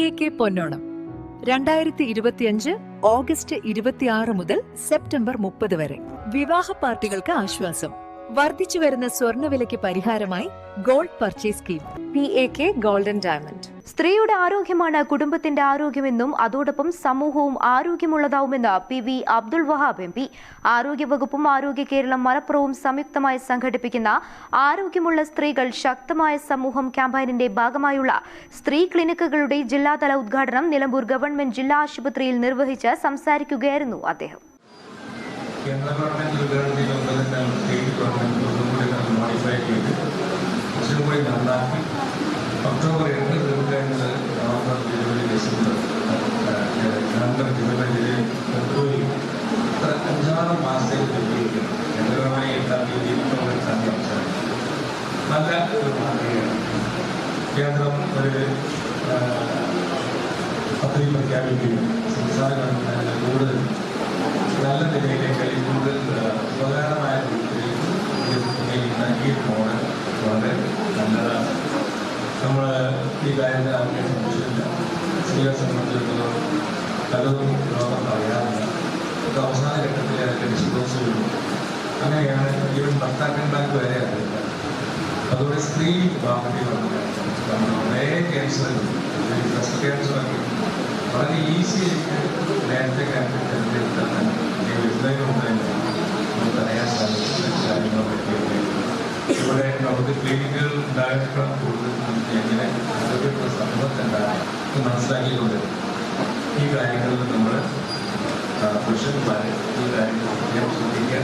A K പൊന്നോണം. രണ്ടായിരത്തി ഇരുപത്തിയഞ്ച് August ഇരുപത്തിയാറ് മുതൽ സെപ്റ്റംബർ മുപ്പത് വരെ. വിവാഹ പാർട്ടികൾക്ക് ആശ്വാസം. വർദ്ധിച്ചു വരുന്ന സ്വർണവിലയ്ക്ക് പരിഹാരമായി gold purchase scheme. P A K golden diamond. സ്ത്രീയുടെ ആരോഗ്യമാണ് കുടുംബത്തിന്റെ ആരോഗ്യമെന്നും അതോടൊപ്പം സമൂഹവും ആരോഗ്യമുള്ളതാവുമെന്ന് P V Abdul Wahab M P. ആരോഗ്യവകുപ്പും ആരോഗ്യ കേരളം മലപ്പുറവും സംയുക്തമായി സംഘടിപ്പിക്കുന്ന ആരോഗ്യമുള്ള സ്ത്രീകൾ ശക്തമായ സമൂഹം ക്യാമ്പയിനിന്റെ ഭാഗമായുള്ള സ്ത്രീ ക്ലിനിക്കുകളുടെ ജില്ലാതല ഉദ്ഘാടനം നിലമ്പൂർ ഗവൺമെന്റ് ജില്ലാ ആശുപത്രിയിൽ നിർവഹിച്ച് സംസാരിക്കുകയായിരുന്നു അദ്ദേഹം. കേന്ദ്ര ഗവൺമെന്റ് മോഡിഫൈ ചെയ്ത് ഒക്ടോബർ നല്ല ഒരു മാതൃകയാണ് കേന്ദ്രം ഒരു പദ്ധതി പ്രഖ്യാപിക്കുകയും സംസ്ഥാന കൂടുതൽ നല്ല നിലയിലേക്ക് കൂടുതൽ ഉപകാരമായ നൽകിയ മോഡൽ വളരെ നല്ലതാണ്. നമ്മൾ ഈ കാര്യത്തിൽ ആർക്കും സംബന്ധിച്ചില്ല സ്ത്രീയെ സംബന്ധിച്ചിടത്തോളം പലതും ലോകം അറിയാറില്ല അവസാന ഘട്ടത്തിൽ അതിന്റെ വരുന്നു അങ്ങനെയാണ് ഈവൻ ഭർത്താക്കന്മാർക്ക് വരെ അറിയില്ല അതുകൊണ്ട് സ്ത്രീ വിഭാഗത്തിൽ വന്നത് നമ്മൾ കുറേ ക്യാൻസർ ബ്രസ്റ്റ് ക്യാൻസറൊക്കെ വളരെ ഈസി ആയിട്ട് നേരത്തെ കാലത്ത് തിരഞ്ഞെടുത്താൽ വരുന്നതിനുണ്ടായിരുന്നു നമുക്ക് അറിയാൻ സാധിക്കുന്ന കാര്യങ്ങളെ പറ്റിയൊക്കെ ഇവിടെ നമുക്ക് ക്ലിനിക്കുകൾ ഉണ്ടായിരിക്കണം കൂടുതൽ നമുക്ക് എങ്ങനെ ആരോഗ്യമുള്ള സമൂഹത്തെ ഉണ്ടാകാം എന്ന് മനസ്സിലാക്കിക്കൊണ്ട് ഈ കാര്യങ്ങളിൽ നമ്മൾ പുരുഷന്മാർ ഈ കാര്യങ്ങൾ പ്രത്യേകം ശ്രദ്ധിക്കുക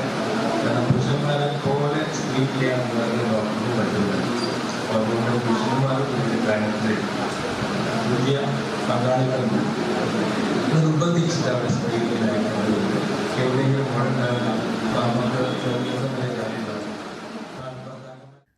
കാരണം പുരുഷന്മാരെ പോലെ സ്ത്രീ ചെയ്യാൻ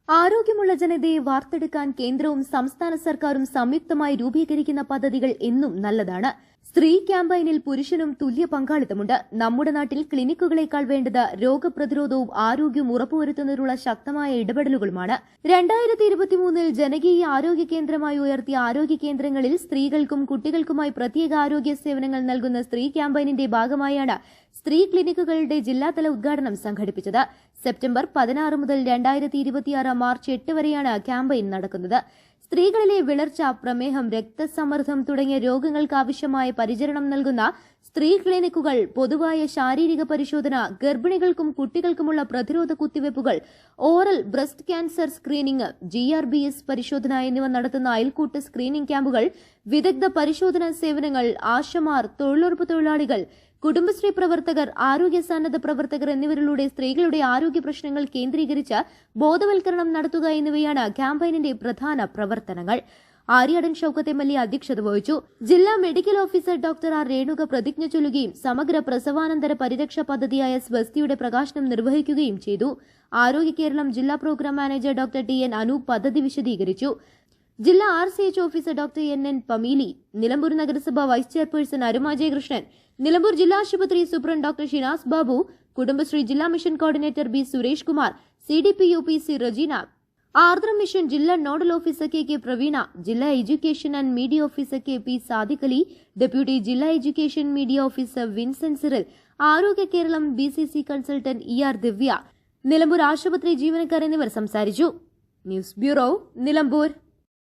ആരോഗ്യമുള്ള ജനതയെ വാർത്തെടുക്കാൻ കേന്ദ്രവും സംസ്ഥാന സർക്കാരും സംയുക്തമായി രൂപീകരിക്കുന്ന പദ്ധതികൾ എന്നും നല്ലതാണ്. സ്ത്രീ ക്യാമ്പയിനിൽ പുരുഷനും തുല്യ പങ്കാളിത്തമുണ്ട്. നമ്മുടെ നാട്ടിൽ ക്ലിനിക്കുകളേക്കാൾ വേണ്ടത് രോഗപ്രതിരോധവും ആരോഗ്യവും ഉറപ്പുവരുത്തുന്നതിനുള്ള ശക്തമായ ഇടപെടലുകളുമാണ്. രണ്ടായിരത്തി ഇരുപത്തിമൂന്നിൽ ജനകീയ ആരോഗ്യ കേന്ദ്രമായി ഉയർത്തിയ ആരോഗ്യ കേന്ദ്രങ്ങളിൽ സ്ത്രീകൾക്കും കുട്ടികൾക്കുമായി പ്രത്യേക ആരോഗ്യ സേവനങ്ങൾ നൽകുന്ന സ്ത്രീ ക്യാമ്പയിനിന്റെ ഭാഗമായാണ് സ്ത്രീ ക്ലിനിക്കുകളുടെ ജില്ലാതല ഉദ്ഘാടനം സംഘടിപ്പിച്ചത്. സെപ്റ്റംബർ പതിനാറ് മുതൽ രണ്ടായിരത്തി മാർച്ച് എട്ട് വരെയാണ് ക്യാമ്പയിൻ നടക്കുന്നത്. സ്ത്രീകളിലെ വിളർച്ച പ്രമേഹം രക്തസമ്മർദ്ദം തുടങ്ങിയ രോഗങ്ങൾക്ക് ആവശ്യമായ പരിചരണം നൽകുന്ന സ്ത്രീ ക്ലിനിക്കുകൾ പൊതുവായ ശാരീരിക പരിശോധന ഗർഭിണികൾക്കും കുട്ടികൾക്കുമുള്ള പ്രതിരോധ കുത്തിവയ്പ്പുകൾ oral breast cancer screening G R B S പരിശോധന എന്നിവ നടത്തുന്ന അയൽക്കൂട്ട് സ്ക്രീനിംഗ് ക്യാമ്പുകൾ വിദഗ്ധ പരിശോധനാ സേവനങ്ങൾ ആശമാർ തൊഴിലുറപ്പ് തൊഴിലാളികൾ കുടുംബശ്രീ പ്രവർത്തകർ ആരോഗ്യ സന്നദ്ധ പ്രവർത്തകർ എന്നിവരിലൂടെ സ്ത്രീകളുടെ ആരോഗ്യ പ്രശ്നങ്ങൾ കേന്ദ്രീകരിച്ച് ബോധവൽക്കരണം നടത്തുക എന്നിവയാണ് ക്യാമ്പയിനിന്റെ പ്രധാന പ്രവർത്തനങ്ങൾ. ആര്യാടൻ ഷൌക്കത്ത് മല്ലി അധ്യക്ഷത വഹിച്ചു. ജില്ലാ medical officer doctor R. Renuka പ്രതിജ്ഞ ചൊല്ലുകയും സമഗ്ര പ്രസവാനന്തര പരിരക്ഷ പദ്ധതിയായ സ്വസ്തിയുടെ പ്രകാശനം നിർവഹിക്കുകയും ചെയ്തു. ആരോഗ്യ കേരളം ജില്ലാ programme manager doctor T. N. Anoop പദ്ധതി വിശദീകരിച്ചു. ജില്ലാ R C H officer doctor N N Pameeli Nilambur നഗരസഭ വൈസ് ചെയർപേഴ്സൺ അരുമ ജയകൃഷ്ണൻ നിലമ്പൂർ ജില്ലാ ആശുപത്രി സൂപ്രണ്ട് ഡോക്ടർ ഷിനാസ് ബാബു കുടുംബശ്രീ ജില്ലാ mission coordinator B Suresh Kumar C D P U P C Rajeena. Ardram mission ജില്ലാ nodal officer K K Praveena ജില്ലാ education and media officer K P Sadiq Ali deputy ജില്ലാ education media officer Vincent Cyril Arogya Keralam B C C consultant E R Divya. Nilambur ആശുപത്രി ജീവനക്കാർ എന്നിവർ സംസാരിച്ചു. News bureau Nilambur.